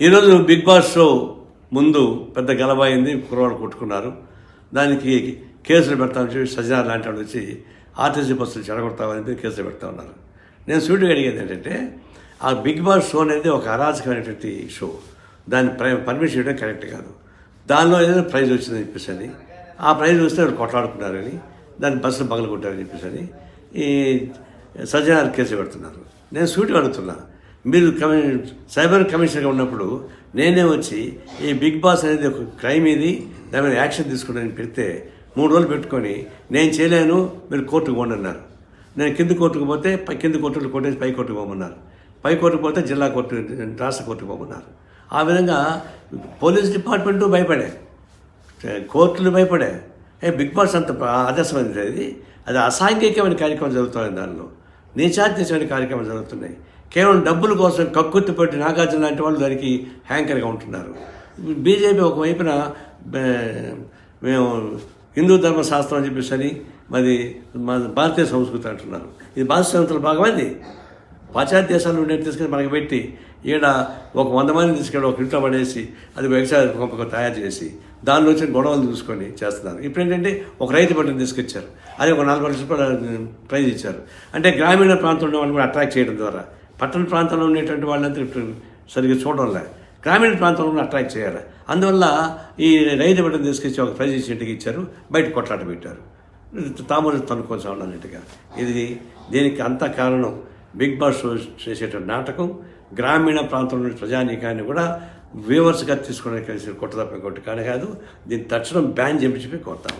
ఈరోజు big boss show ముందు పెద్ద గలబాయింది కుర్రవాడు కొట్టుకున్నారు. దానికి కేసులు పెడతామని చెప్పి సజ్జన లాంటి వాడు వచ్చి ఆర్టీసీ బస్సులు చెడగొడతామని చెప్పి కేసులు పెడతా ఉన్నారు. నేను సూటిగా అడిగేది ఏంటంటే ఆ బిగ్ బాస్ షో అనేది ఒక అరాచకమైనటువంటి షో. దాన్ని పర్మిషన్ ఇవ్వడం కరెక్ట్ కాదు. దానిలో ఏదైనా ప్రైజ్ వచ్చిందని చెప్పేసి ఆ ప్రైజ్ వస్తే వాళ్ళు కొట్లాడుకున్నారని దాన్ని బస్సులు పగలు చెప్పేసి ఈ సజ్జనార్ కేసు పెడుతున్నారు. నేను సూటిగా అడుగుతున్నా మీరు కమి సైబర్ కమిషనర్గా ఉన్నప్పుడు నేనే వచ్చి ఈ బిగ్ బాస్ అనేది ఒక క్రైమ్ ఇది దాని మీద యాక్షన్ తీసుకుంటానని పెడితే మూడు రోజులు పెట్టుకొని నేను చేయలేను మీరు కోర్టుకు పోండి అన్నారు. నేను కింది కోర్టుకు పోతే పై కింది కోర్టులు కొట్టేసి పై కోర్టుకు పోమన్నారు. పై కోర్టుకు పోతే జిల్లా కోర్టు రాష్ట్ర కోర్టుకు పోమన్నారు. ఆ విధంగా పోలీస్ డిపార్ట్మెంటు భయపడే కోర్టులు భయపడే ఏ బిగ్ బాస్ అంత ఆదర్శమైనది అది. అది అసాంఘికమైన కార్యక్రమం జరుగుతుంది దానిలో. నీచాత్యమైన కార్యక్రమాలు జరుగుతున్నాయి. కేవలం డబ్బుల కోసం కక్కుర్తి పెట్టి నాగార్జున లాంటి వాళ్ళు దానికి హ్యాంకర్గా ఉంటున్నారు. బీజేపీ ఒకవైపున మేము హిందూ ధర్మశాస్త్రం అని చెప్పేసి అని మరి భారతీయ సంస్కృతి అంటున్నారు. ఇది భారత సంస్కృతిలో భాగమైంది పాశ్చాత్య దేశాల నుండి తీసుకొని మనకి పెట్టి ఈడ ఒక వంద మంది తీసుకెళ్ళి ఒక ఇంట్లో పడేసి అది వ్యవసాయ పంపకం తయారు చేసి దానిలో వచ్చిన గొడవలు చూసుకొని చేస్తున్నారు. ఇప్పుడు ఏంటంటే ఒక రైతు పంటను తీసుకొచ్చారు. అది ఒక నలభై లక్షల రూపాయలు ప్రైజ్ ఇచ్చారు. అంటే గ్రామీణ ప్రాంతంలో వాళ్ళని కూడా అట్రాక్ట్ చేయడం ద్వారా. పట్టణ ప్రాంతంలో ఉండేటువంటి వాళ్ళంతా సరిగ్గా చూడడంలే గ్రామీణ ప్రాంతంలో అట్రాక్ట్ చేయాలి. అందువల్ల ఈ రైతు బిడ్డను తీసుకొచ్చి ఒక ప్రైజ్ ఇంటికి ఇచ్చారు బయట కొట్లాట పెట్టారు. తాము తనుకోసం అన్నట్టుగా ఇది దీనికి అంత కారణం బిగ్ బాస్ చేసేటువంటి నాటకం. గ్రామీణ ప్రాంతంలోని ప్రజానీకాన్ని కూడా వ్యూవర్స్గా తీసుకోవడానికి కలిసి కొట్టదప్ప కొట్టు కానీ కాదు దీన్ని తక్షణం బ్యాన్ చేయించి కోరుతా